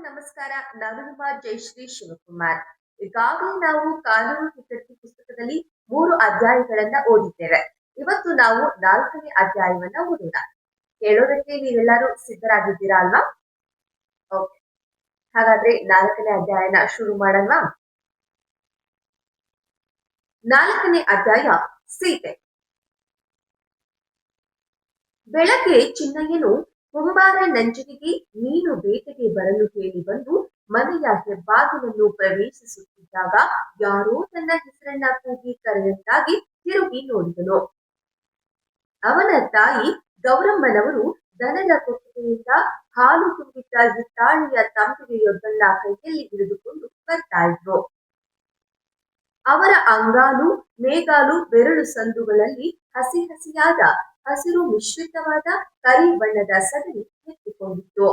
ನಮಸ್ಕಾರ. ನಾನು ನಿಮ್ಮ ಜಯಶ್ರೀ ಶಿವಕುಮಾರ್. ಈಗಾಗಲೇ ನಾವು ಕಾನೂನು ಪುಸ್ತಕದಲ್ಲಿ ಮೂರು ಅಧ್ಯಾಯಗಳನ್ನ ಓದಿದ್ದೇವೆ. ಇವತ್ತು ನಾವು ನಾಲ್ಕನೇ ಅಧ್ಯಾಯವನ್ನ ಓದೋಣ. ಕೇಳೋದಕ್ಕೆ ನೀವೆಲ್ಲರೂ ಸಿದ್ಧರಾಗಿದ್ದೀರಾ ಅಲ್ವಾ? ಓಕೆ. ಹಾಗಾದ್ರೆ ನಾಲ್ಕನೇ ಅಧ್ಯಾಯನ ಶುರು ಮಾಡಲ್ವಾ ನಾಲ್ಕನೇ ಅಧ್ಯಾಯ ಸೀತೆ. ಬೆಳಗ್ಗೆ ಚಿನ್ನಯ್ಯನು ಕುಂಬಾರ ನಂಜನಿಗೆ ಮೀನು ಬೇಟೆಗೆ ಬರಲು ಹೇಳಿ ಬಂದು ಮನೆಯ ಹೆಬ್ಬಾಗಿಲನ್ನು ಪ್ರವೇಶಿಸುತ್ತಿದ್ದಾಗ ಯಾರೋ ತನ್ನ ಹೆಸರನ್ನ ಕೂಗಿ ಕರೆದಂತಾಗಿ ತಿರುಗಿ ನೋಡಿದನು. ಅವನ ತಾಯಿ ಗೌರಮ್ಮನವರು ದನದ ಕೊಟ್ಟಿಗೆಯಿಂದ ಹಾಲು ತುಂಬಿದ್ದ ಹಿತ್ತಾಳಿಯ ತಂಬಿಗೆಯೊಬ್ಬನ್ನ ಕೈಯಲ್ಲಿ ಹಿಡಿದುಕೊಂಡು ಬರ್ತಾ ಇದ್ರು. ಅವರ ಅಂಗಾಲು, ಮೇಗಾಲು, ಬೆರಳು ಸಂದುಗಳಲ್ಲಿ ಹಸಿ ಹಸಿಯಾದ ಹಸಿರು ಮಿಶ್ರಿತವಾದ ಕರಿ ಬಣ್ಣದ ಸಗಣಿ ಎತ್ತಿಕೊಂಡಿತ್ತು.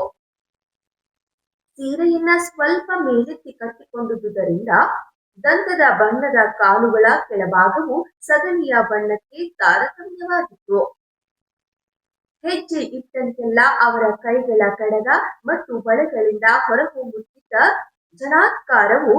ಸೀರೆಯನ್ನ ಸ್ವಲ್ಪ ಮೇಲೆತ್ತಿ ಕಟ್ಟಿಕೊಂಡಿದ್ದುದರಿಂದ ದಂತದ ಬಣ್ಣದ ಕಾಲುಗಳ ಕೆಳಭಾಗವು ಸಗಣಿಯ ಬಣ್ಣಕ್ಕೆ ತಾರತಮ್ಯವಾಗಿತ್ತು. ಹೆಜ್ಜೆ ಇಟ್ಟಂತೆಲ್ಲ ಅವರ ಕೈಗಳ ಕಡಗ ಮತ್ತು ಬಳೆಗಳಿಂದ ಹೊರಹೊಮ್ಮುತ್ತಿದ್ದ ಜನಾತ್ಕಾರವು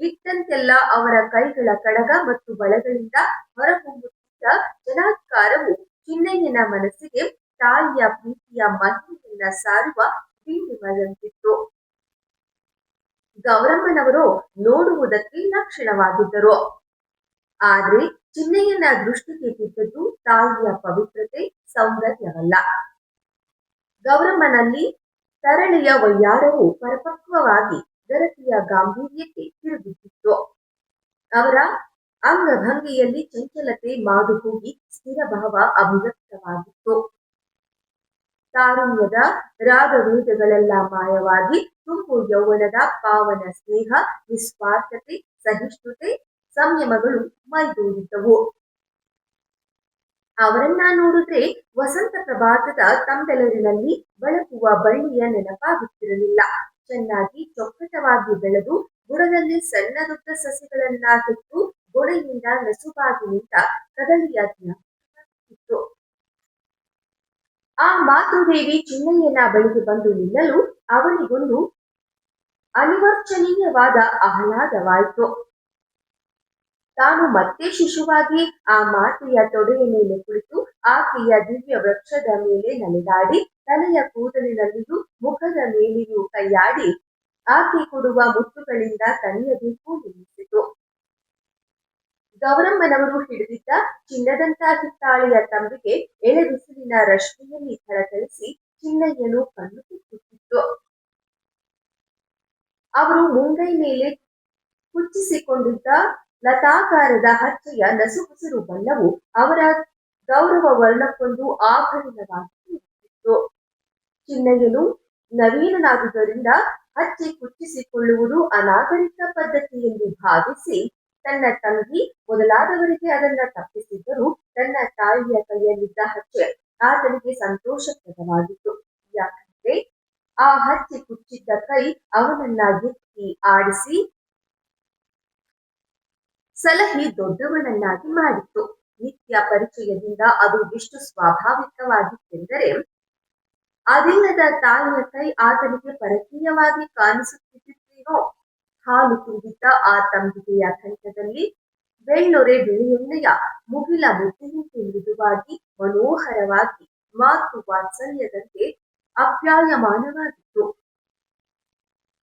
ಇಟ್ಟಂತೆಲ್ಲ ಅವರ ಕೈಗಳ ಕಡಗ ಮತ್ತು ಬಳೆಗಳಿಂದ ಹೊರಹೊಮ್ಮುತ್ತಿದ್ದ ಜನಾತ್ಕಾರವು ಚಿನ್ನಯ್ಯನ ಮನಸ್ಸಿಗೆ ತಾಯಿಯ ಪ್ರೀತಿಯ ಮಹಿಮೆಯನ್ನ ಸಾರುವ ಬೀಳುವಂತಿತ್ತು ಗೌರಮ್ಮನವರು ನೋಡುವುದಕ್ಕೆ ಲಕ್ಷಣವಾಗಿದ್ದರು. ಆದ್ರೆ ಚಿನ್ನಯ್ಯನ ದೃಷ್ಟಿಗೆ ಬಿದ್ದದ್ದು ತಾಯಿಯ ಪವಿತ್ರತೆ, ಸೌಂದರ್ಯವಲ್ಲ. ಗೌರಮ್ಮನಲ್ಲಿ ತರಳೆಯ ವಯ್ಯಾರವು ಪರಪಕ್ವವಾಗಿ ಗರತಿಯ ಗಾಂಭೀರ್ಯಕ್ಕೆ ತಿರುಗಿಸಿತ್ತು ಅವರ ಅಂಗಭಂಗಿಯಲ್ಲಿ ಚಂಚಲತೆ ಮಾಡು ಹೋಗಿ ಸ್ಥಿರ ಭಾವ ಅಭಿವ್ಯಕ್ತವಾಗಿತ್ತು. ತಾರುಣ್ಯದ ರಾಗವೇದಗಳೆಲ್ಲ ಮಾಯವಾಗಿ ತುಂಬು ಯೌವನದ ಪಾವನ ಸ್ನೇಹ, ನಿಸ್ವಾರ್ಥತೆ, ಸಹಿಷ್ಣುತೆ, ಸಂಯಮಗಳು ಮೈದೂರಿದ್ದವು ಅವರನ್ನ ನೋಡಿದ್ರೆ ವಸಂತ ಪ್ರಭಾತದ ತಂಬೆಲರಿನಲ್ಲಿ ಬಳಕುವ ಬಳ್ಳಿಯ ನೆನಪಾಗುತ್ತಿರಲಿಲ್ಲ. ಚೆನ್ನಾಗಿ ಚೊಕ್ಕಟವಾಗಿ ಬೆಳೆದು ಬುಡದಲ್ಲಿ ಸಣ್ಣದುದ್ದ ಸಸಿಗಳನ್ನ ಹೆತ್ತು ಗೋಡೆಯಿಂದ ನಸುಬಾಗಿ ನಿಂತ ಇತ್ತು. ಆ ಮಾತೃದೇವಿ ಚಿನ್ನಯ್ಯನ ಬಳಿಗೆ ಬಂದು ನಿಲ್ಲಲು ಅವನಿಗೊಂದು ಅನಿವರ್ಚನೀಯವಾದ ಆಹ್ಲಾದವಾಯಿತು. ತಾನು ಮತ್ತೆ ಶಿಶುವಾಗಿ ಆ ಮಾತೆಯ ತೊಡೆಯ ಮೇಲೆ ಕುಳಿತು ಆಕೆಯ ದಿವ್ಯ ವೃಕ್ಷದ ಮೇಲೆ ನಲಿದಾಡಿ ತಲೆಯ ಕೂದಲಿನಲ್ಲಿಯೂ ಮುಖದ ಮೇಲೆಯೂ ಕೈಯಾಡಿ ಆಕೆ ಕೊಡುವ ಮುತ್ತುಗಳಿಂದ ತಣಿಯಬೇಕು ಎನ್ನಿಸಿತು ಗೌರಮ್ಮನವರು ಹಿಡಿದಿದ್ದ ಚಿನ್ನದಂತ ಹಿತ್ತಾಳೆಯ ತಂಬಿಗೆ ಎಳೆ ಬಿಸಿಲಿನ ರಶ್ಮಿಯಲ್ಲಿ ಥಳಥಳಿಸಿ ಚಿನ್ನಯ್ಯನು ಕಣ್ಣು ಕುಕ್ಕುತ್ತಿತ್ತು ಅವರು ಮುಂಗೈ ಮೇಲೆ ಕುಚ್ಚಿಸಿಕೊಂಡಿದ್ದ ಲತಾಕಾರದ ಹಚ್ಚೆಯ ನಸುಹಸಿರು ಬಣ್ಣವು ಅವರ ಗೌರವ ವರ್ಣಕ್ಕೊಂದು ಆಭರಣವಾಗಿ ಚಿನ್ನಯ್ಯನು ನವೀನನಾದುದರಿಂದ ಹಚ್ಚಿ ಕುಚ್ಚಿಸಿಕೊಳ್ಳುವುದು ಅನಾಗರಿಕ ಪದ್ಧತಿ ಎಂದು ಭಾವಿಸಿ ತನ್ನ ತಂಗಿ ಮೊದಲಾದವರಿಗೆ ಅದನ್ನ ತಪ್ಪಿಸಿದ್ದರೂ ತನ್ನ ತಾಯಿಯ ಕೈಯಲ್ಲಿದ್ದ ಹಚ್ಚೆ ಆತನಿಗೆ ಸಂತೋಷಪ್ರದವಾಗಿತ್ತು. ಯಾಕಂದ್ರೆ ಆ ಹಚ್ಚಿ ಕುಚ್ಚಿದ್ದ ಕೈ ಅವನನ್ನ ಎತ್ತಿ ಆಡಿಸಿ ಸಲಹೆ ದೊಡ್ಡವನನ್ನಾಗಿ ಮಾಡಿತ್ತು. ನಿತ್ಯ ಪರಿಚಯದಿಂದ ಅದು ಎಷ್ಟು ಸ್ವಾಭಾವಿಕವಾಗಿತ್ತೆಂದರೆ ಅದಿಲ್ಲದ ತಾಯಿಯ ಕೈ ಆತನಿಗೆ ಪರಕೀಯವಾಗಿ ಕಾಣಿಸುತ್ತಿದ್ದೇನೋ ಹಾಲು ತುಂಬಿದ್ದ ಆ ತಂಬಿಗೆಯ ಕಂಠದಲ್ಲಿ ಬೆಳ್ಳೊರೆ ಬಿಳಿಯೆಣ್ಣೆಯ ಮುಗಿಲ ಮುದ್ದಿನಂತೆ ಮೃದುವಾಗಿ, ಮನೋಹರವಾಗಿ, ಮಾತು ವಾತ್ಸಲ್ಯದಂತೆ ಅಪ್ಯಾಯಮಾನವಾಗಿತ್ತು.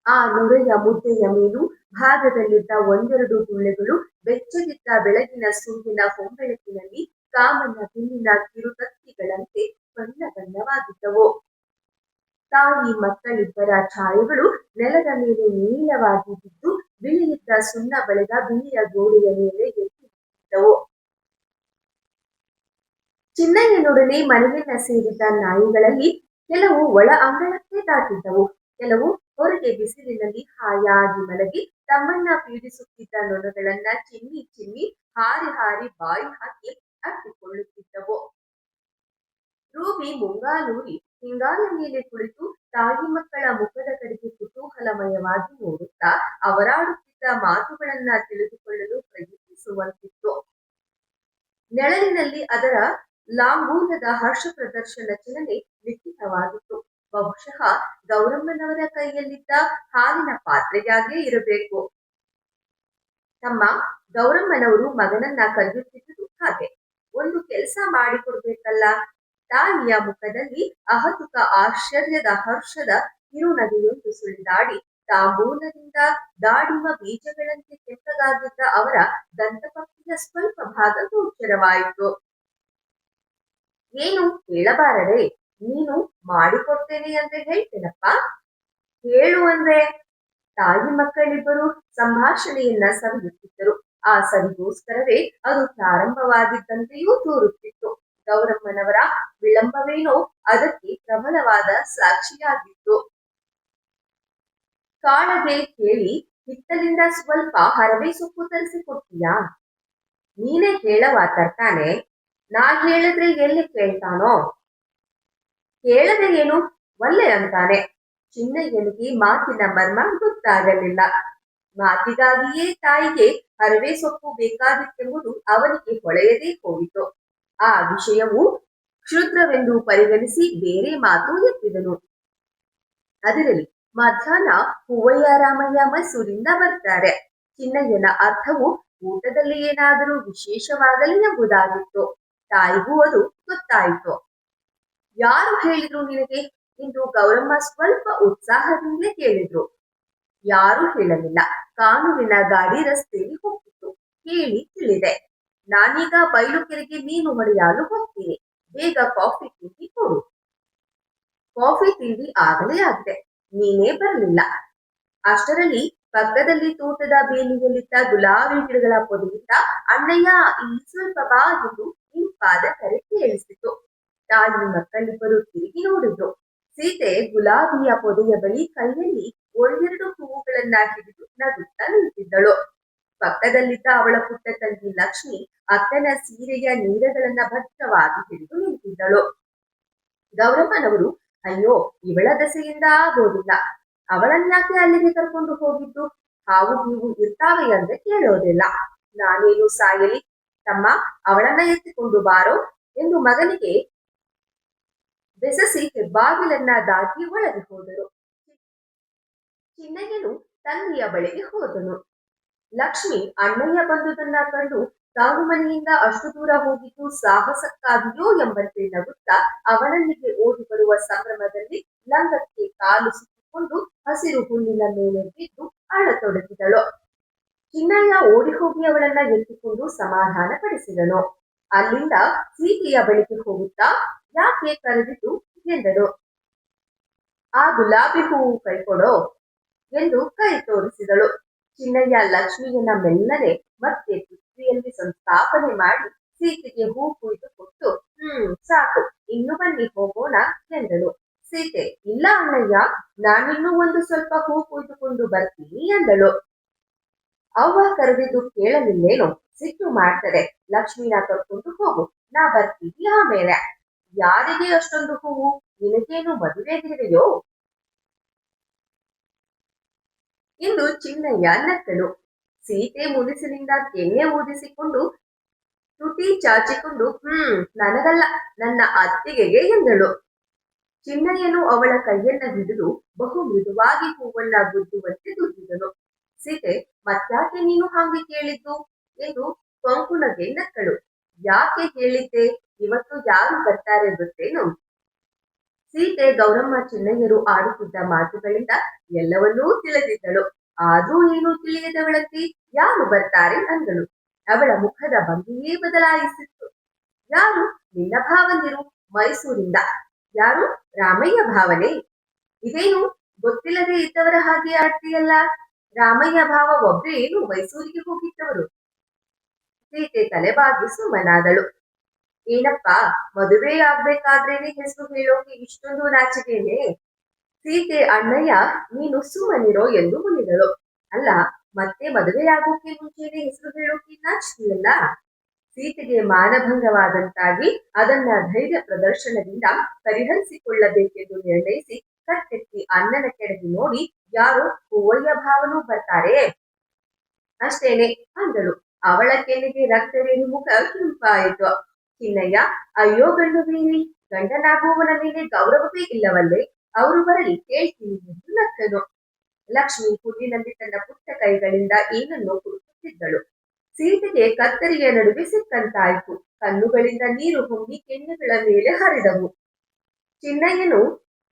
ಆ ನೊರೆಯ ಮುದ್ದೆಯ ಮೇಲೂ ಭಾಗದಲ್ಲಿದ್ದ ಒಂದೆರಡು ಗುಳ್ಳೆಗಳು ಬೆಚ್ಚಗಿದ್ದ ಬೆಳಗಿನ ಸೂರ್ಯನ ಹೊಂಬೆಳಕಿನಲ್ಲಿ ಕಾಮನ ಬಿಲ್ಲಿನ ಕಿರುತತ್ತಿಗಳಂತೆ ಬಣ್ಣ ಬಣ್ಣವಾಗಿದ್ದವು. ತಾಯಿ ಮಕ್ಕಳಿಬ್ಬರ ಛಾಯೆಗಳು ನೆಲದ ಮೇಲೆ ನೀಲವಾಗಿ ಬಿದ್ದು ಬಿಳಿಯಿದ್ದ ಸುಣ್ಣ ಬಳೆದ ಬಿಳಿಯ ಗೋಡೆಯ ಮೇಲೆ ಎದ್ದಿದ್ದವು ಚಿನ್ನಯ್ಯನೊಡನೆ ಮನೆಯನ್ನ ಸೇರಿದ್ದ ನಾಯಿಗಳಲ್ಲಿ ಕೆಲವು ಒಳ ಅಂಗಳಕ್ಕೆ ದಾಟಿದ್ದವು. ಕೆಲವು ಹೊರಗೆ ಬಿಸಿಲಿನಲ್ಲಿ ಹಾಯಾಗಿ ಮಲಗಿ ತಮ್ಮನ್ನ ಪೀಡಿಸುತ್ತಿದ್ದ ನೊಣಗಳನ್ನ ಚಿನ್ನಿ ಚಿನ್ನಿ ಹಾರಿ ಹಾರಿ ಬಾಯಿ ಹಾಕಿ ಅಟ್ಟಿಕೊಳ್ಳುತ್ತಿದ್ದವು. ರೂಬಿ ಮುಂಗಾಲೂರಿ ಹಿಂಗಾಲ ಮೇಲೆ ಕುಳಿತು ತಾಯಿ ಮಕ್ಕಳ ಮುಖದ ಕಡೆಗೆ ಕುತೂಹಲಮಯವಾಗಿ ನೋಡುತ್ತಾ ಅವರಾಡುತ್ತಿದ್ದ ಮಾತುಗಳನ್ನ ತಿಳಿದುಕೊಳ್ಳಲು ಪ್ರಯತ್ನಿಸುವಂತಿತ್ತು. ನೆರಳಿನಲ್ಲಿ ಅದರ ಲಾಂಗೂಲದ ಹರ್ಷ ಪ್ರದರ್ಶನ ಚಲನೆ ಲಿಖಿತವಾಗಿತ್ತು ಬಹುಶಃ ಗೌರಮ್ಮನವರ ಕೈಯಲ್ಲಿದ್ದ ಹಾಲಿನ ಪಾತ್ರೆಯಾಗೇ ಇರಬೇಕು. ತಮ್ಮ ಗೌರಮ್ಮನವರು ಮಗನನ್ನ ಕರೆಯುತ್ತಿದ್ದುದು ಹಾಗೆ. ಒಂದು ಕೆಲಸ ಮಾಡಿಕೊಡ್ಬೇಕಲ್ಲ? ತಾಯಿಯ ಮುಖದಲ್ಲಿ ಅಹತುಕ ಆಶ್ಚರ್ಯದ ಹರ್ಷದ ಕಿರುನಗೆಯೊಂದು ಸುಳಿದಾಡಿ, ತಾಂಬೂಲದಿಂದ ದಾಡಿಮ ಬೀಜಗಳಂತೆ ಕೆಂಪಗಾಗಿದ್ದ ಅವರ ದಂತಪಕ್ಕಿಯ ಸ್ವಲ್ಪ ಭಾಗ ಗೋಚರವಾಯಿತು ಏನು ಹೇಳಬಾರದೆ ನೀನು ಮಾಡಿಕೊಡ್ತೇನೆ ಅಂತ ಹೇಳ್ತೇನಪ್ಪ? ಹೇಳು ಅಂದ್ರೆ. ತಾಯಿ ಮಕ್ಕಳಿಬ್ಬರು ಸಂಭಾಷಣೆಯನ್ನ ಸವಿಯುತ್ತಿದ್ದರು. ಆ ಸವಿಗೋಸ್ಕರವೇ ಅದು ಪ್ರಾರಂಭವಾಗಿದ್ದಂತೆಯೂ ತೋರುತ್ತಿತ್ತು. ಗೌರಮ್ಮನವರ ವಿಳಂಬವೇನೋ ಅದಕ್ಕೆ ಪ್ರಬಲವಾದ ಸಾಕ್ಷಿಯಾಗಿತ್ತು. ಕಾಣದೆ ಕೇಳಿ ಹಿತ್ತಲಿಂದ ಸ್ವಲ್ಪ ಹರವೆ ಸೊಪ್ಪು ತರಿಸಿಕೊಟ್ಟಿಯಾ ನೀನೇ ಹೇಳವ ತರ್ತಾನೆ. ನಾ ಹೇಳಿದ್ರೆ ಎಲ್ಲಿ ಕೇಳ್ತಾನೋ? ಕೇಳದೆ ಏನು? ಒಲ್ಲೆ ಅಂತಾನೆ. ಚಿನ್ನಯ್ಯನಿಗೆ ಮಾತಿನ ಮರ್ಮ ಗೊತ್ತಾಗಲಿಲ್ಲ. ಮಾತಿಗಾಗಿಯೇ ತಾಯಿಗೆ ಹರವೆ ಸೊಪ್ಪು ಬೇಕಾಗಿತ್ತೆಂಬುದು ಅವನಿಗೆ ಹೊಳೆಯದೇ ಹೋಯಿತು. ಆ ವಿಷಯವು ಕ್ಷುದ್ರವೆಂದು ಪರಿಗಣಿಸಿ ಬೇರೆ ಮಾತು ಎತ್ತಿದನು. ಅದರಲ್ಲಿ ಮಧ್ಯಾಹ್ನ ಹೂವಯ್ಯ ರಾಮಯ್ಯ ಮೈಸೂರಿಂದ ಬರ್ತಾರೆ. ಚಿನ್ನಯ್ಯನ ಅರ್ಥವು ಊಟದಲ್ಲಿ ಏನಾದರೂ ವಿಶೇಷವಾಗಲಿ ಎಂಬುದಾಗಿತ್ತು. ತಾಯಿಗೂ ಅದು ಗೊತ್ತಾಯಿತು. ಯಾರು ಹೇಳಿದ್ರು ನಿನಗೆ? ಎಂದು ಗೌರಮ್ಮ ಸ್ವಲ್ಪ ಉತ್ಸಾಹದಿಂದಲೇ ಕೇಳಿದ್ರು. ಯಾರು ಹೇಳಲಿಲ್ಲ. ಕಾನೂನಿನ ಗಾಡಿ ರಸ್ತೆಯಲ್ಲಿ ಹೋಗ್ತಿತ್ತು. ಕೇಳಿ ತಿಳಿದೆ. ನಾನೀಗ ಬಯಲುಕೆರೆಗೆ ಮೀನು ಹೊಡೆಯಲು ಹೋಗ್ತೀನಿ ಬೇಗ ಕಾಫಿ ತಿಂಡಿ ಕೊಡು. ಕಾಫಿ ತಿಂಡಿ ಆಗಲೇ ಆಗಿದೆ. ನೀನೇ ಬರಲಿಲ್ಲ. ಅಷ್ಟರಲ್ಲಿ ಪಕ್ಕದಲ್ಲಿ ತೋಟದ ಬೇಲಿಯಲ್ಲಿದ್ದ ಗುಲಾಬಿ ಗಿಡಗಳ ಪೊದೆಯಿಂದ ಅಣ್ಣಯ್ಯ ಇಲ್ಲಿ ಸ್ವಲ್ಪ ಬಾ ಎಂದು ಇಂಪಾದ ಕರೆ ಕೇಳಿಸಿತು. ತಾಯಿ ಮಕ್ಕಳಿಬ್ಬರು ತಿರುಗಿ ನೋಡಿದ್ರು. ಸೀತೆ ಗುಲಾಬಿಯ ಪೊದೆಯ ಬಳಿ ಕೈಯಲ್ಲಿ ಒಂದೆರಡು ಹೂವುಗಳನ್ನ ಹಿಡಿದು ನಗುತ್ತಾ ನಿಂತಿದ್ದಳು. ಪಕ್ಕದಲ್ಲಿದ್ದ ಅವಳ ಪುಟ್ಟ ತಂಗಿ ಲಕ್ಷ್ಮಿ ಅಕ್ಕನ ಸೀರೆಯ ನೀರಗಳನ್ನ ಭದ್ರವಾಗಿ ಹಿಡಿದು ನಿಂತಿದ್ದಳು. ಗೌರಮ್ಮನವರು, ಅಯ್ಯೋ, ಇವಳ ದಸೆಯಿಂದ ಆಗೋದಿಲ್ಲ. ಅವಳನ್ಯಾಕೆ ಅಲ್ಲಿಗೆ ಕರ್ಕೊಂಡು ಹೋಗಿದ್ದು? ಹಾವು ನೀವು ಇರ್ತಾವೆ ಅಂದ್ರೆ ಕೇಳೋದಿಲ್ಲ. ನಾನೇನು ಸಾಯಲಿ? ತಮ್ಮ, ಅವಳನ್ನ ಎತ್ತಿಕೊಂಡು ಬಾರೋ? ಎಂದು ಮಗನಿಗೆ ಬೆಸಸಿ ಹೆಬ್ಬಾಗಿಲನ್ನ ದಾಟಿ ಒಳಗೆ ಹೋದರು. ಚಿನ್ನಯ್ಯನು ತಂಗಿಯ ಬಳಿಗೆ ಹೋದನು. ಲಕ್ಷ್ಮಿ ಅಣ್ಣಯ್ಯ ಬಂದುದನ್ನ ಕಂಡು ತಾವು ಮನೆಯಿಂದ ಅಷ್ಟು ದೂರ ಹೋಗಿದ್ದು ಸಾಹಸಕ್ಕಾಗಿಯೋ ಎಂಬಂತೆ ನಗುತ್ತಾ ಅವನಲ್ಲಿಗೆ ಓಡಿ ಬರುವ ಸಂಭ್ರಮದಲ್ಲಿ ಲಂಗಕ್ಕೆ ಕಾಲು ಸಿಕ್ಕಿಕೊಂಡು ಹಸಿರು ಹುಲ್ಲಿನ ಮೇಲೆ ಬಿದ್ದು ಅಳತೊಡಗಿದಳು. ಚಿನ್ನಯ್ಯ ಓಡಿ ಹೋಗಿ ಅವಳನ್ನ ಎತ್ತಿಕೊಂಡು ಸಮಾಧಾನ ಪಡಿಸಿದನು. ಅಲ್ಲಿಂದ ಸೀತೆಯ ಬಳಿಗೆ ಹೋಗುತ್ತಾ, ಯಾಕೆ ಕರೆದಿದ್ದು? ಎಂದರು ಆ ಗುಲಾಬಿ ಹೂವು ಕೈಕೊಡೋ? ಎಂದು ಕೈ ತೋರಿಸಿದಳು. ಚಿನ್ನಯ್ಯ ಲಕ್ಷ್ಮಿಯನ್ನ ಮೆಲ್ಲನೆ ಮತ್ತೆ ಪೃಥ್ವಿಯಲ್ಲಿ ಸಂಸ್ಥಾಪನೆ ಮಾಡಿ ಸೀತೆಗೆ ಹೂ ಕುಯ್ದು ಕೊಟ್ಟು, ಹ್ಮ್, ಸಾಕು, ಇನ್ನು ಬನ್ನಿ ಹೋಗೋಣ ಎಂದಳು. ಸೀತೆ, ಇಲ್ಲ ಅಣ್ಣಯ್ಯ, ನಾನಿನ್ನೂ ಒಂದು ಸ್ವಲ್ಪ ಹೂ ಕುಯ್ದುಕೊಂಡು ಬರ್ತೀನಿ ಎಂದಳು. ಅವ್ವ ಕರೆದಿದ್ದು ಕೇಳಲಿಲ್ಲೇನು, ಸಿಟ್ಟು ಮಾಡ್ತದೆ, ಲಕ್ಷ್ಮಿನ ಕರ್ಕೊಂಡು ಹೋಗು, ನಾ ಬರ್ತೀನಿ ಆಮೇಲೆ. ಯಾರಿಗೆ ಅಷ್ಟೊಂದು ಹೂವು? ನಿನಗೇನು ಮದುವೆಗಿದೆಯೋ ಇಂದು ಚಿನ್ನಯ್ಯ ನಕ್ಕನು ಸೀತೆ ಮುನಿಸಿನಿಂದ ಕೆನ್ನೆ ಊದಿಸಿಕೊಂಡು ತುಟಿ ಚಾಚಿಕೊಂಡು, ಹ್ಮ್, ನನಗಲ್ಲ, ನನ್ನ ಅತ್ತಿಗೆಗೆ ಎಂದಳು. ಚಿನ್ನಯ್ಯನು ಅವಳ ಕೈಯನ್ನ ಹಿಡಿದು ಬಹು ಮೃದುವಾಗಿ ಹೂವನ್ನ ಗುದ್ದುವಂತೆ ದುಡ್ಡಿದನು ಸೀತೆ ಮತ್ತಾಕೆ ನೀನು ಹಾಗೆ ಕೇಳಿದ್ದು? ಎಂದು ಕೊಂಕುನಗೆ ನಕ್ಕಳು. ಯಾಕೆ ಹೇಳಿದ್ದೆ ಇವತ್ತು ಯಾರು ಬರ್ತಾರೆ ಗೊತ್ತೇನು ಸೀತೆ ಗೌರಮ್ಮ ಚೆನ್ನಯ್ಯರು ಆಡುತ್ತಿದ್ದ ಮಾತುಗಳಿಂದ ಎಲ್ಲವನ್ನೂ ತಿಳಿದಿದ್ದಳು. ಆದ್ರೂ ಏನು ತಿಳಿಯದವಳಂತೆ ಯಾರು ಬರ್ತಾರೆ ಅಂದಳು. ಅವಳ ಮುಖದ ಭಂಗಿಯೇ ಬದಲಾಯಿಸಿತ್ತು. ಯಾರು? ನಿನ್ನ ಭಾವಂದಿರು ಮೈಸೂರಿಂದ. ಯಾರು? ರಾಮಯ್ಯ ಭಾವನೆ. ಇದೇನು? ಗೊತ್ತಿಲ್ಲದೆ ಇದ್ದವರ ಹಾಗೆ ಆಡ್ತೀಯಲ್ಲ? ರಾಮಯ್ಯ ಭಾವ ಒಬ್ಬರೇನು ಮೈಸೂರಿಗೆ ಹೋಗಿದ್ದವರು? ಸೀತೆ ತಲೆಬಾಗಿ ಸುಮ್ಮನಾದಳು ಏನಪ್ಪ, ಮದುವೆ ಆಗ್ಬೇಕಾದ್ರೇನೆ ಹೆಸರು ಹೇಳೋಕೆ ಇಷ್ಟೊಂದು ನಾಚಿಕೆನೆ. ಸೀತೆ, ಅಣ್ಣಯ್ಯ, ನೀನು ಸುಮ್ಮನಿರೋ ಎಂದು ಮುನಿದಳು. ಅಲ್ಲ, ಮತ್ತೆ ಮದುವೆ ಆಗೋಕೆ ಮುಂಚೆನೆ ಹೆಸರು ಹೇಳೋಕೆ ನಾಚಿಕೆಯಲ್ಲ ಸೀತೆಗೆ ಮಾನಭಂಗವಾದಂತಾಗಿ ಅದನ್ನ ಧೈರ್ಯ ಪ್ರದರ್ಶನದಿಂದ ಪರಿಹರಿಸಿಕೊಳ್ಳಬೇಕೆಂದು ನಿರ್ಣಯಿಸಿ ಕತ್ತೆತ್ತಿ ಅಣ್ಣನ ಕೆಳಗೆ ನೋಡಿ, ಯಾರು? ಹೂವಯ್ಯ ಭಾವನು ಬರ್ತಾರೆ? ಅಷ್ಟೇನೆ, ಅಂದಳು. ಅವಳ ಕೆನ್ನೆಗೆ ರಕ್ತರೇನು ಮುಖ ಕೆಂಪಾಯಿತು. ಚಿನ್ನಯ್ಯ ಅಯ್ಯೋ ಗಂಡು ಬೀರಿ ಗಂಡನಾಗುವವನ ಮೇಲೆ ಗೌರವವೇ ಇಲ್ಲವಲ್ಲೇ, ಅವರು ಬರಲಿ ಕೇಳ್ತೀನಿ ಎಂದು ನಕ್ಕನು. ಲಕ್ಷ್ಮಿ ಹುಲ್ಲಿನಲ್ಲಿ ತನ್ನ ಪುಟ್ಟ ಕೈಗಳಿಂದ ಏನನ್ನೋ ಕುರುಕುತ್ತಿದ್ದಳು ಸೀತೆಗೆ ಕತ್ತರಿಯ ನಡುವೆ ಸಿಕ್ಕಂತಾಯಿತು. ಕಣ್ಣುಗಳಿಂದ ನೀರು ಹೋಗಿ ಕೆನ್ನೆಗಳ ಮೇಲೆ ಹರಿದವು. ಚಿನ್ನಯ್ಯನು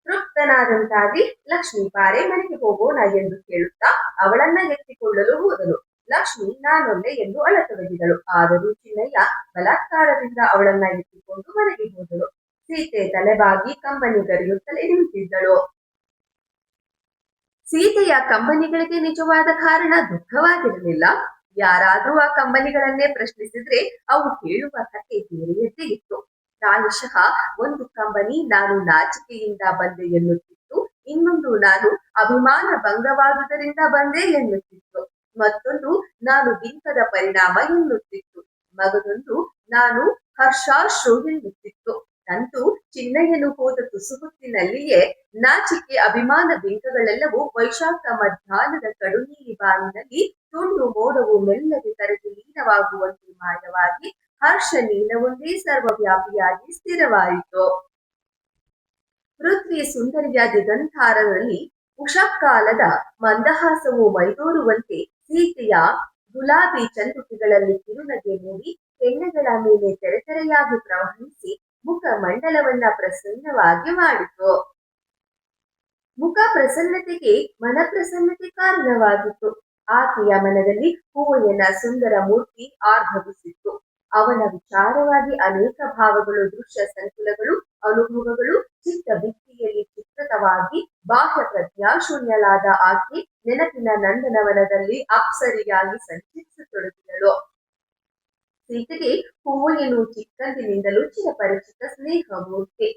ತೃಪ್ತನಾದಂತಾಗಿ ಲಕ್ಷ್ಮಿ ಬಾರೆ ಮನೆಗೆ ಹೋಗೋಣ ಎಂದು ಕೇಳುತ್ತಾ ಅವಳನ್ನ ಎತ್ತಿಕೊಳ್ಳಲು ಹೋದನು. ಲಕ್ಷ್ಮಿ ನಾನೊಲ್ಲೆ ಎಂದು ಅಳತೊಡಗಿದಳು. ಆದರೂ ಚಿನ್ನಯ್ಯ ಬಲಾತ್ಕಾರದಿಂದ ಅವಳನ್ನ ಎತ್ತಿಕೊಂಡು ಮನೆಗೆ ಹೋದಳು. ಸೀತೆ ತಲೆಬಾಗಿ ಕಂಬನಿಗರಿಯುತ್ತಲೇ ನಿಂತಿದ್ದಳು. ಸೀತೆಯ ಕಂಬನಿಗಳಿಗೆ ನಿಜವಾದ ಕಾರಣ ದುಃಖವಾಗಿರಲಿಲ್ಲ. ಯಾರಾದ್ರೂ ಆ ಕಂಬನಿಗಳನ್ನೇ ಪ್ರಶ್ನಿಸಿದ್ರೆ ಅವು ಹೇಳುವ ಕಥೆ ಬೇರೆಯದ್ದೇ ಇತ್ತು ಪ್ರಾಯಶಃ ಒಂದು ಕಂಬನಿ ನಾನು ನಾಚಿಕೆಯಿಂದ ಬಂದೆ ಎನ್ನುತ್ತಿತ್ತು. ಇನ್ನೊಂದು ನಾನು ಅಭಿಮಾನ ಭಂಗವಾದುದರಿಂದ ಬಂದೆ ಎನ್ನುತ್ತಿತ್ತು. ಮತ್ತೊಂದು, ನಾನು ಬಿಂಕದ ಪರಿಣಾಮ ಎನ್ನುತ್ತಿತ್ತು. ಮಗದೊಂದು ನಾನು ಹರ್ಷಾಶ್ರು ಎನ್ನುತ್ತಿತ್ತು. ಅಂತೂ ಚಿನ್ನಯ್ಯನು ಹೋದ ತುಸು ಹೊತ್ತಿನಲ್ಲಿಯೇ ನಾಚಿಕೆ, ಅಭಿಮಾನ ಬಿಂಕಗಳೆಲ್ಲವೂ ವೈಶಾಖ ಮಧ್ಯಾಹ್ನದ ಕಡುನೀಲಿ ಬಾನಿನಲ್ಲಿ ತುಂಡು ಮೋಡವು ಮೆಲ್ಲಗೆ ಕರೆದು ಲೀನವಾಗುವಂತೆ ಮಾಯವಾಗಿ ಹರ್ಷ ನೀಲವೊಂದೇ ಸರ್ವವ್ಯಾಪಿಯಾಗಿ ಸ್ಥಿರವಾಯಿತು. ಪೃಥ್ವಿ ಸುಂದರಿಯ ದಿಗಂಧಾರದಲ್ಲಿ ಉಷಕಾಲದ ಮಂದಹಾಸವು ಮೈದೋರುವಂತೆ ಸೀತೆಯ ಗುಲಾಬಿ ಚಂದುಕಿಗಳಲ್ಲಿ ಕಿರುನಗೆ ಮೂಡಿ ಕೆನ್ನೆಗಳ ಮೇಲೆ ತೆರೆತೆರೆಯಾಗಿ ಪ್ರವಹಿಸಿ ಮುಖ ಮಂಡಲವನ್ನ ಪ್ರಸನ್ನವಾಗಿ ಮಾಡಿತು. ಮುಖ ಪ್ರಸನ್ನತೆಗೆ ಮನ ಪ್ರಸನ್ನತೆ ಕಾರಣವಾಗಿತ್ತು. ಆಕೆಯ ಮನದಲ್ಲಿ ಹೂವಯ್ಯನ ಸುಂದರ ಮೂರ್ತಿ ಆರ್ಭವಿಸಿತ್ತು ಅವನ ವಿಚಾರವಾಗಿ ಅನೇಕ ಭಾವಗಳು, ದೃಶ್ಯ ಸಂಕುಲಗಳು, ಅನುಭವಗಳು ಚಿತ್ತ ಭಿತ್ತಿಯಲ್ಲಿ ಚಿತ್ರಿತವಾಗಿ ಬಾಹ್ಯ ಪ್ರಜ್ಞಾಶೂನ್ಯಲಾದ ಆಕೆ ನೆನಪಿನ ನಂದನವನದಲ್ಲಿ ಅಪ್ಸರಿಯಾಗಿ ಸಂಚರಿಸತೊಡಗಿದಳು. ಸೀತೆಗೆ ಹೂವಯ್ಯನು ಚಿಕ್ಕಂದಿನಿಂದಲೂ ಚಿರಪರಿಚಿತ ಸ್ನೇಹ ಮೂರ್ತಿ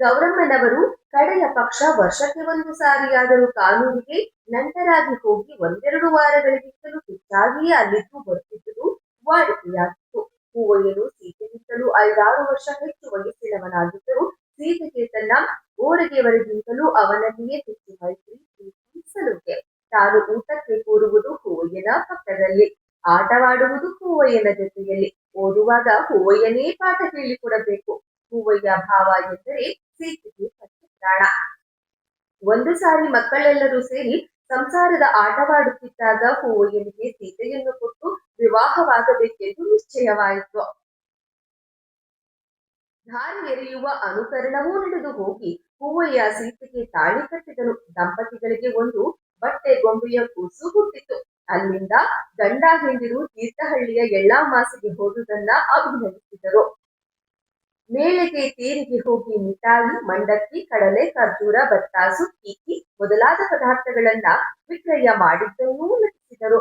ಗೌರಮ್ಮನವರು ಕಡೆಯ ಪಕ್ಷ ವರ್ಷಕ್ಕೆ ಒಂದು ಸಾರಿಯಾದರೂ ಕಾನೂರಿಗೆ ನಂತರಾಗಿ ಹೋಗಿ ಒಂದೆರಡು ವಾರಗಳಿಗಿಂತಲೂ ಹೆಚ್ಚಾಗಿಯೇ ಅಲ್ಲಿದ್ದು ಬರ್ತಿದ್ದುದು ವಾಡಿಕೆಯಾಗಿತ್ತು. ಹೂವಯ್ಯನು ಸೀತೆಗಿಂತಲೂ ಐದಾರು ವರ್ಷ ಹೆಚ್ಚು ವಯಸ್ಸಿನವನಾಗಿದ್ದರೂ ಸೀತೆಗೆ ತನ್ನ ಓರಗೆಯವರಿಗಿಂತಲೂ ಅವನಲ್ಲಿಯೇ ಹೆಚ್ಚು ಮೈತ್ರಿ ಸಲುಗೆ ತಾನು ಊಟಕ್ಕೆ ಕೂರುವುದು ಹೂವಯ್ಯನ ಪಕ್ಕದಲ್ಲಿ ಆಟವಾಡುವುದು ಹೂವಯ್ಯನ ಜೊತೆಯಲ್ಲಿ. ಓದುವಾಗ ಹೂವಯ್ಯನೇ ಪಾಠ ಹೇಳಿಕೊಡಬೇಕು. ಹೂವಯ್ಯ ಭಾವ ಎಂದರೆ ಸೀತೆಗೆ ಪಚ್ಚ ಪ್ರಾಣ ಒಂದು ಸಾರಿ ಮಕ್ಕಳೆಲ್ಲರೂ ಸೇರಿ ಸಂಸಾರದ ಆಟವಾಡುತ್ತಿದ್ದಾಗ ಹೂವಯ್ಯನಿಗೆ ಸೀತೆಯನ್ನು ಕೊಟ್ಟು ವಿವಾಹವಾಗಬೇಕೆಂದು ನಿಶ್ಚಯವಾಯಿತು. ದಾರಿ ಎರೆಯುವ ಅನುಕರಣವೂ ನಡೆದು ಹೋಗಿ. ಹೂವಯ್ಯ ಸೀತೆಗೆ ತಾಳಿ ಕಟ್ಟಿದನು. ದಂಪತಿಗಳಿಗೆ ಒಂದು ಬಟ್ಟೆ ಗೊಂಬೆಯ ಕೂಸು ಹುಟ್ಟಿತು. ಅಲ್ಲಿಂದ ಗಂಡ ಹೆಂಡಿರು ತೀರ್ಥಹಳ್ಳಿಯ ಎಳ್ಳಾಮಾಸಿಗೆ ಹೋದುದನ್ನ ಅಭಿನಯಿಸಿದರು ಮೇಳೆಗೆ ತೀರಿಗೆ ಹೋಗಿ ಮಿಠಾಯಿ, ಮಂಡಕ್ಕಿ, ಕಡಲೆ, ಖರ್ಜೂರ, ಬತ್ತಾಸು ಕೀಕಿ ಮೊದಲಾದ ಪದಾರ್ಥಗಳನ್ನ ವಿಕ್ರಯ ಮಾಡಿದ್ದನ್ನೂ ನಟಿಸಿದರು.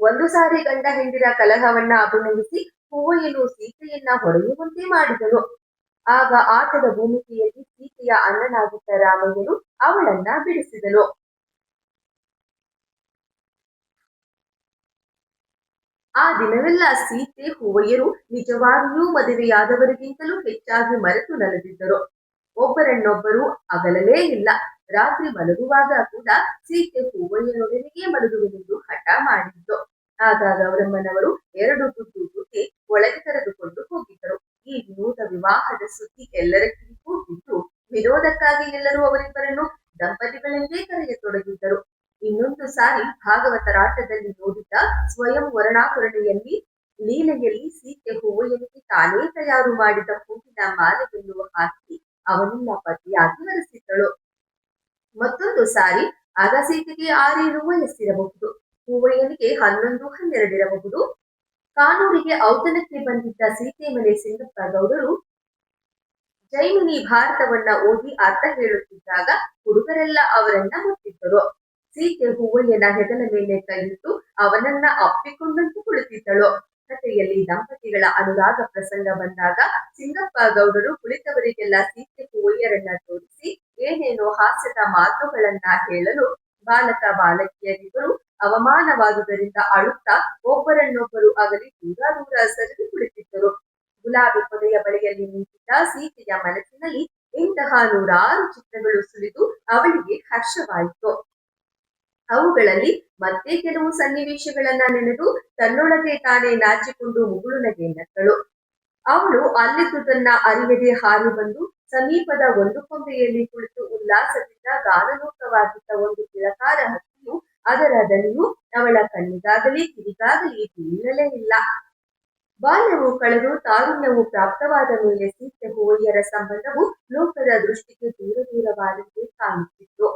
ಒಂದು ಸಾರಿ ಗಂಡ ಹೆಂಡಿರ ಕಲಹವನ್ನ ಅಭಿನಯಿಸಿ ಹೂವಯ್ಯನು ಸೀತೆಯನ್ನ ಹೊಡೆಯುವಂತೆ ಮಾಡಿದನು. ಆಗ ಆಟದ ಭೂಮಿಕೆಯಲ್ಲಿ ಸೀತೆಯ ಅಣ್ಣನಾಗಿದ್ದ ರಾಮಯ್ಯನು ಅವಳನ್ನ ಬಿಡಿಸಿದನು. ಆ ದಿನವೆಲ್ಲ ಸೀತೆ, ಹೂವಯ್ಯರು, ನಿಜವಾಗಿಯೂ ಮದುವೆಯಾದವರಿಗಿಂತಲೂ ಹೆಚ್ಚಾಗಿ ಮರೆತು ನಲಿದಿದ್ದರು ಒಬ್ಬರನ್ನೊಬ್ಬರು ಅಗಲಲೇ ಇಲ್ಲ. ರಾತ್ರಿ ಮಲಗುವಾಗ ಕೂಡ ಸೀತೆ ಹೂವಯ್ಯನೊಡನೆಯೇ ಮಲಗುವೆನೆಂದು ಹಠ ಮಾಡಿದ್ದು. ಆಗ ಗೌರಮ್ಮನವರು ಎರಡು ಗುದ್ದು ಗುದ್ದಿ ಒಳಗೆ ಕರೆದುಕೊಂಡು ಹೋಗಿದ್ದರು. ಈ ವಿನೋದ ವಿವಾಹದ ಸುದ್ದಿ ಎಲ್ಲರ ಕಿವಿಗೂ ಬಿದ್ದು ವಿನೋದಕ್ಕಾಗಿ ಎಲ್ಲರೂ ಅವರಿಬ್ಬರನ್ನು ದಂಪತಿಗಳೆಂದೇ ಕರೆಯತೊಡಗಿದ್ದರು ಇನ್ನೊಂದು ಸಾರಿ ಭಾಗವತರಾಟದಲ್ಲಿ ನೋಡಿದ್ದ ಸ್ವಯಂ ವರ್ಣಾಕರಣೆಯಲ್ಲಿ ಲೀಲೆಯಲ್ಲಿ ಸೀತೆ ಹೂವಯ್ಯನಿಗೆ ತಾನೇ ತಯಾರು ಮಾಡಿದ ಹೂವಿನ ಮಾಲೆಯನ್ನು ಹಾಕಿ ಅವನನ್ನ ಪತಿಯಾಗಿ ವರೆಸಿದ್ದಳು. ಮತ್ತೊಂದು ಸಾರಿ ಆಗ ಸೀತೆಗೆ ಆರೇಳು ವಯಸ್ಸಿರಬಹುದು. ಹೂವಯ್ಯನಿಗೆ ಹನ್ನೊಂದು ಹನ್ನೆರಡಿರಬಹುದು. ಕಾನೂರಿಗೆ ಔತಣಕ್ಕೆ ಬಂದಿದ್ದ ಸೀತೆಮನೆ ಸಿಂಗಪ್ಪ ಗೌಡರು ಜೈಮಿನಿ ಭಾರತವನ್ನ ಓದಿ ಅರ್ಥ ಹೇಳುತ್ತಿದ್ದಾಗ ಹುಡುಗರೆಲ್ಲ ಅವರನ್ನ ಮುಟ್ಟಿದ್ದರು. ಸೀತೆ ಹೂವಯ್ಯನ ಹೆಗಲ ಮೇಲೆ ಕೈಯಿಟ್ಟು ಅವನನ್ನ ಅಪ್ಪಿಕೊಂಡಂತೆ ಕುಳಿತಿದ್ದಳು. ಕಥೆಯಲ್ಲಿ ದಂಪತಿಗಳ ಅನುರಾಗ ಪ್ರಸಂಗ ಬಂದಾಗ ಸಿಂಗಪ್ಪ ಗೌಡರು ಕುಳಿತವರಿಗೆಲ್ಲ ಸೀತೆ ಹೂವಯ್ಯರನ್ನ ತೋರಿಸಿ, ಏನೇನೋ ಹಾಸ್ಯದ ಮಾತುಗಳನ್ನ ಹೇಳಲು ಬಾಲಕ ಬಾಲಕಿಯರಿಬ್ಬರು ಅವಮಾನವಾದುದರಿಂದ ಅಳುತ್ತಾ ಒಬ್ಬರನ್ನೊಬ್ಬರು ಅಗಲಿ ದೂರ ದೂರ ಸರಿದು ಕುಳಿತಿದ್ದರು. ಗುಲಾಬಿ ಪೊದೆಯ ಬಳಿಯಲ್ಲಿ ನಿಂತಿದ್ದ ಸೀತೆಯ ಮನಸ್ಸಿನಲ್ಲಿ ಇಂತಹ ನೂರಾರು ಚಿತ್ರಗಳು ಸುಲಿದು ಅವಳಿಗೆ ಹರ್ಷವಾಯಿತು. ಅವುಗಳಲ್ಲಿ ಮತ್ತೆ ಕೆಲವು ಸನ್ನಿವೇಶಗಳನ್ನ ನೆನೆದು ತನ್ನೊಳಗೆ ತಾನೇ ನಾಚಿಕೊಂಡು ಮುಗುಳುನಗೆ ನಕ್ಕಳು. ಅವಳು ಅಲ್ಲಿದ್ದುದನ್ನ ಅರಿಯದೆ ಹಾರಿ ಬಂದು ಸಮೀಪದ ಒಂದು ಕೊಂಬೆಯಲ್ಲಿ ಕುಳಿತು ಉಲ್ಲಾಸದಿಂದ ಗಾನಲೋಕವಾಗಿದ್ದ ಒಂದು ತಿಳಕಾರ ಅದರ ದನಿಯು ಅವಳ ಕಣ್ಣಿಗಾಗಲಿ ಕಿವಿಗಾಗಲಿ ಬೀಳಲೇ ಇಲ್ಲ. ಬಾಲ್ಯವು ಕಳೆದು ತಾರುಣ್ಯವು ಪ್ರಾಪ್ತವಾದ ಮೇಲೆ ಸೀತೆ ಹೋಳಿಯರ ಸಂಬಂಧವು ಲೋಕದ ದೃಷ್ಟಿಗೆ ದೂರ ದೂರವಾದಂತೆ ಕಾಣುತ್ತಿತ್ತು.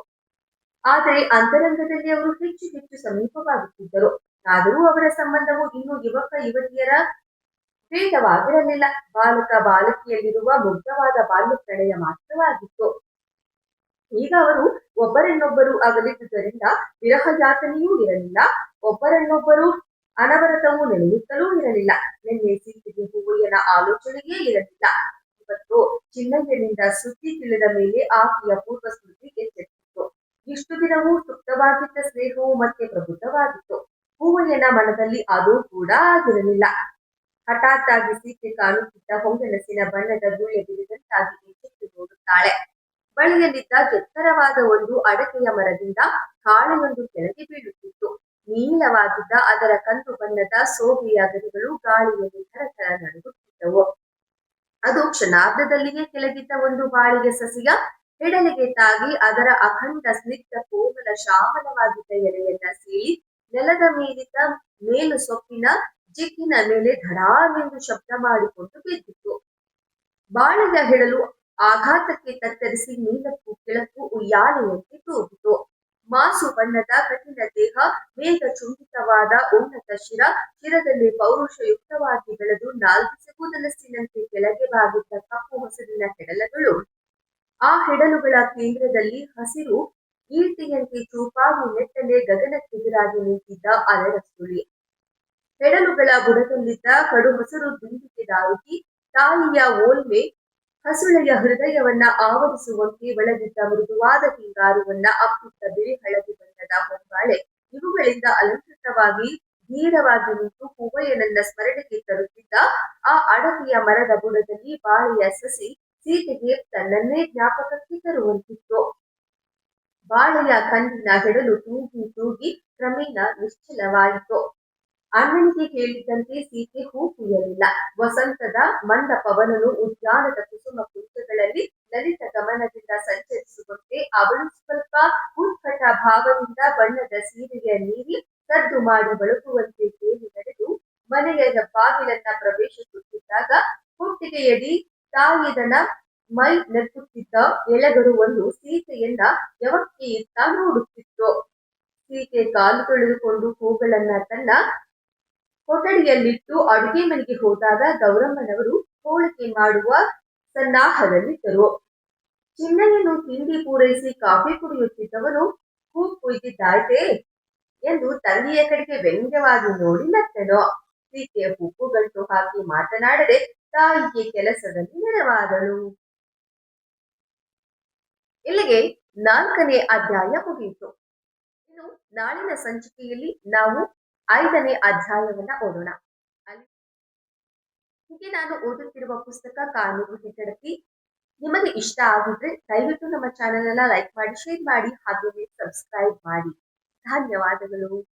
ಆದರೆ ಅಂತರಂಗದಲ್ಲಿ ಅವರು ಹೆಚ್ಚು ಹೆಚ್ಚು ಸಮೀಪವಾಗುತ್ತಿದ್ದರು. ಆದರೂ ಅವರ ಸಂಬಂಧವು ಇನ್ನೂ ಯುವಕ ಯುವತಿಯರ ಭೇದವಾಗಿರಲಿಲ್ಲ. ಬಾಲಕ ಬಾಲಕಿಯಲ್ಲಿರುವ ಮುಗ್ಧವಾದ ಬಾಲ್ಯ ಪ್ರಣಯ ಮಾತ್ರವಾಗಿತ್ತು. ಈಗ ಅವರು ಒಬ್ಬರನ್ನೊಬ್ಬರು ಅಗಲಿದ್ದುದರಿಂದ ವಿರಹ ಜಾತನೆಯೂ ಇರಲಿಲ್ಲ, ಒಬ್ಬರನ್ನೊಬ್ಬರು ಅನವರತವೂ ನೆನೆಯುತ್ತಲೂ ಇರಲಿಲ್ಲ. ನಿನ್ನೆ ಸೀತೆಗೆ ಹೂವಯ್ಯನ ಆಲೋಚನೆಯೇ ಇರಲಿಲ್ಲ. ಇವತ್ತು ಚಿನ್ನಯ್ಯನಿಂದ ಸುದ್ದಿ ತಿಳಿದ ಮೇಲೆ ಆಕೆಯ ಪೂರ್ವ ಸ್ಮೃತಿ ಎಚ್ಚೆತ್ತಿತ್ತು. ಇಷ್ಟು ದಿನವೂ ಸುಪ್ತವಾಗಿದ್ದ ಸ್ನೇಹವು ಮತ್ತೆ ಪ್ರಬುದ್ಧವಾಗಿತ್ತು. ಹೂವಯ್ಯನ ಮನದಲ್ಲಿ ಅದು ಕೂಡ ಆಗಿರಲಿಲ್ಲ. ಹಠಾತ್ತಾಗಿ ಸೀತೆ ಕಾಣುತ್ತಿದ್ದ ಹೊಂಗನಸಿನ ಬಣ್ಣದ ಗುಳ್ಳೆ ಬಿಡಿದಂತಾಗಿ ಎಚ್ಚೆತ್ತು ನೋಡುತ್ತಾಳೆ. ಬಳಿಯಲ್ಲಿದ್ದ ಎತ್ತರವಾದ ಒಂದು ಅಡಕೆಯ ಮರದಿಂದ ಕಾಳೆಯೊಂದು ಕೆಳಗೆ ಬೀಳುತ್ತಿತ್ತು. ನೀಲವಾಗಿದ್ದ ಅದರ ಕಂದು ಬಣ್ಣದ ಸೋಗೆಯ ಗರಿಗಳು ಗಾಳಿಯಲ್ಲಿ ಥರಥರ ನಡುಗುತ್ತಿದ್ದವು. ಅದು ಕ್ಷಣಾರ್ಧದಲ್ಲಿಯೇ ಕೆಳಗಿದ್ದ ಒಂದು ಬಾಳಿಗೆ ಸಸಿಯ ಹೆಡಲಿಗೆ ತಾಗಿ ಅದರ ಅಖಂಡ ಸ್ನಿಗ್ಧ ಕೋಮಲ ಶಾಮಲವಾಗಿದ್ದ ಎಲೆಯನ್ನ ಸೀಳಿ ನೆಲದ ಮೇಲಿದ್ದ ಮೇಲು ಸೊಪ್ಪಿನ ಜಿಕ್ಕಿನ ಮೇಲೆ ಎಂದು ಶಬ್ದ ಮಾಡಿಕೊಂಡು ಬಿದ್ದಿತ್ತು. ಬಾಳೆಯ ಹೆಡಲು ಆಘಾತಕ್ಕೆ ತತ್ತರಿಸಿ ಮೇಲಕ್ಕೂ ಕೆಳಕ್ಕೂ ಉಯ್ಯಾಲೆಯಂತೆ ತೂಗಿತು ಮಾಸು ಬಣ್ಣದ ಕಠಿಣ ದೇಹ ವೇಗ ಚುಂಬಿತವಾದ ಉನ್ನತ ಶಿರ, ಶಿರದಲ್ಲಿ ಪೌರುಷಯುಕ್ತವಾಗಿ ಬೆಳೆದು ನಾಲ್ಕು ನನಸಿನಂತೆ ಕೆಳಗೆ ಬಾಗಿದ್ದ ಕಪ್ಪು ಹೊಸದಿನ ಹೆಡಲಗಳು ಆ ಹೆಡಲುಗಳ ಕೇಂದ್ರದಲ್ಲಿ ಹಸಿರು, ಈಟಿಯಂತೆ ಚೂಪಾಗಿ ನೆಟ್ಟಲೆ ಗಗನಕ್ಕೆದುರಾಗಿ ನಿಂತಿದ್ದ ಅಲರಸುಳಿ ಹೆಡಲುಗಳ ಬುಡದಲ್ಲಿದ್ದ ಕಡು ಹಸಿರು ದಿಂಡಿಗೆ ದಾರುಕಿ, ತಾಯಿಯ ಓಲ್ಮೆ ಹಸುಳೆಯ ಹೃದಯವನ್ನ ಆವರಿಸುವಂತೆ ಒಳಗಿದ್ದ ಮೃದುವಾದ ಹಿಂಗಾರುವನ್ನ ಅಪ್ಪಿತ್ತ ಬಿಳಿ ಹಳದಿ ಬಣ್ಣದ ಹೊಂಗಾಳೆ ಇವುಗಳಿಂದ ಅಲಂಕೃತವಾಗಿ ಧೀರವಾಗಿ ನಿಂತು ಹೂವಯ್ಯನನ್ನ ಸ್ಮರಣೆಗೆ ತರುತ್ತಿದ್ದ ಆ ಅಡವಿಯ ಮರದ ಬುಡದಲ್ಲಿ ಬಾಳೆಯ ಸಸಿ ಸೀತೆಗೆ ತನ್ನನ್ನೇ ಜ್ಞಾಪಕಕ್ಕೆ ತರುವಂತಿತ್ತು. ಬಾಳೆಯ ಕಣ್ಣಿನ ಹೆಡಲು ತೂಗಿ ತೂಗಿ ಕ್ರಮೇಣ ನಿಶ್ಚಲವಾಯಿತು. ಅಣ್ಣನಿಗೆ ಹೇಳಿದಂತೆ ಸೀತೆ ಹೂ ಕುಯ್ಯಲಿಲ್ಲ ವಸಂತದ ಮಂದ ಪವನನು ಉದ್ಯಾನದ ಕುಸುಮ ಕುಂಚಗಳಲ್ಲಿ ಲಲಿತ ಗಮನದಿಂದ ಸಂಚರಿಸುವಂತೆ ಅವಳು ಸ್ವಲ್ಪ ಉತ್ಕಟ ಭಾವದಿಂದ ಬಣ್ಣದ ಸೀರೆಯ ನೀರಿ ಸದ್ದು ಮಾಡಿ ಬಳಕುವಂತೆ ಕೇಳಿ ನಡೆದು ಮನೆಯ ಬಾಗಿಲನ್ನ ಪ್ರವೇಶಿಸುತ್ತಿದ್ದಾಗ ಹುಟ್ಟಿಗೆಯಡಿ ತಾಯಿದನ ಮೈ ನೆತ್ತುತ್ತಿದ್ದ ಎಳೆಗರು ಒಂದು ಸೀತೆಯನ್ನ ಯವಕ್ಕೆಯಿತ್ತ ನೋಡುತ್ತಿತ್ತು? ಸೀತೆ ಕಾಲು ತೊಳೆದುಕೊಂಡು ಹೂಗಳನ್ನ ತನ್ನ ಕೊಠಡಿಯಲ್ಲಿಟ್ಟು ಅಡುಗೆ ಮನೆಗೆ ಹೋದಾಗ ಗೌರಮ್ಮನವರು ಹೋಳಿಗೆ ಮಾಡುವ ಸನ್ನಾಹದಲ್ಲಿದ್ದರು. ಚಿನ್ನಯ್ಯನು ತಿಂಡಿ ಪೂರೈಸಿ ಕಾಫಿ ಕುಡಿಯುತ್ತಿದ್ದವನು ಹೂ ಕುಯ್ದಿದ್ದಾಯ್ತೆ? ಎಂದು ತಂದೆಯ ಕಡೆಗೆ ವ್ಯಂಗ್ಯವಾಗಿ ನೋಡಿ ನಟ್ಟನು ಪ್ರೀತಿಯ ಹುಬ್ಬು ಗಂಟು ಹಾಕಿ ಮಾತನಾಡದೆ ತಾಯಿಗೆ ಕೆಲಸದಲ್ಲಿ ನೆರವಾದಳು. ಇಲ್ಲಿಗೆ ನಾಲ್ಕನೇ ಅಧ್ಯಾಯ ಮುಗಿಯಿತು. ಇನ್ನು ನಾಳಿನ ಸಂಚಿಕೆಯಲ್ಲಿ ನಾವು ಐದನೇ ಅಧ್ಯಾಯವನ್ನ ಅಲ್ಲಿ ಹೀಗೆ ನಾನು ಓದುತ್ತಿರುವ ಪುಸ್ತಕ ಕಾನೂನು ಹೆಗ್ಗಡತಿ. ನಿಮಗೆ ಇಷ್ಟ ಆಗಿದ್ರೆ ದಯವಿಟ್ಟು ನಮ್ಮ ಚಾನೆಲ್ ಅನ್ನ ಲೈಕ್ ಮಾಡಿ ಶೇರ್ ಮಾಡಿ ಹಾಗೆಯೇ ಸಬ್ಸ್ಕ್ರೈಬ್ ಮಾಡಿ. ಧನ್ಯವಾದಗಳು.